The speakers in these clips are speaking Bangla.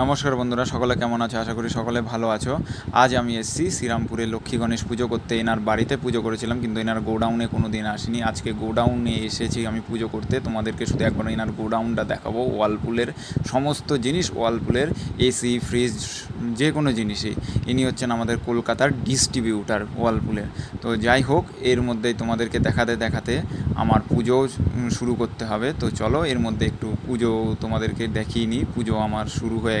নমস্কার বন্ধুরা, সকলে কেমন আছো? আশা করি সকলে ভালো আছো। আজ আমি এসছি শ্রীরামপুরে লক্ষ্মী গণেশ পুজো করতে। এনার বাড়িতে পুজো করেছিলাম, কিন্তু এনার গোডাউনে কোনো দিন আসিনি। আজকে গোডাউনে এসেছি আমি পুজো করতে। তোমাদেরকে শুধু একবার এনার গোডাউনটা দেখাবো। ওয়ালপুলের সমস্ত জিনিস, ওয়ালপুলের এসি ফ্রিজ যে কোনো জিনিসই। ইনি হচ্ছেন আমাদের কলকাতার ডিস্ট্রিবিউটার ওয়ালপুলের। তো যাই হোক, এর মধ্যেই তোমাদেরকে দেখাতে দেখাতে আমার পুজো শুরু করতে হবে। তো চলো, এর মধ্যে একটু পুজো তোমাদেরকে দেখিয়ে নিই। পুজো আমার শুরু হয়ে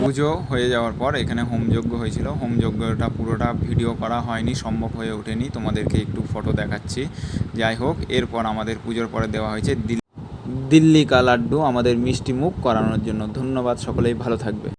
পুজো হয়ে যাওয়ার পর এখানে হোমযজ্ঞ হয়েছিল। হোমযজ্ঞটা পুরোটা ভিডিও করা হয়নি, সম্ভব হয়ে ওঠেনি। তোমাদেরকে একটু ফটো দেখাচ্ছি। যাই হোক, এরপর আমাদের পুজোর পরে দেওয়া হয়েছে দিল- দিল্লি কা লাড্ডু আমাদের মিষ্টি মুখ করানোর জন্য ধন্যবাদ। সকলেই ভালো থাকবে।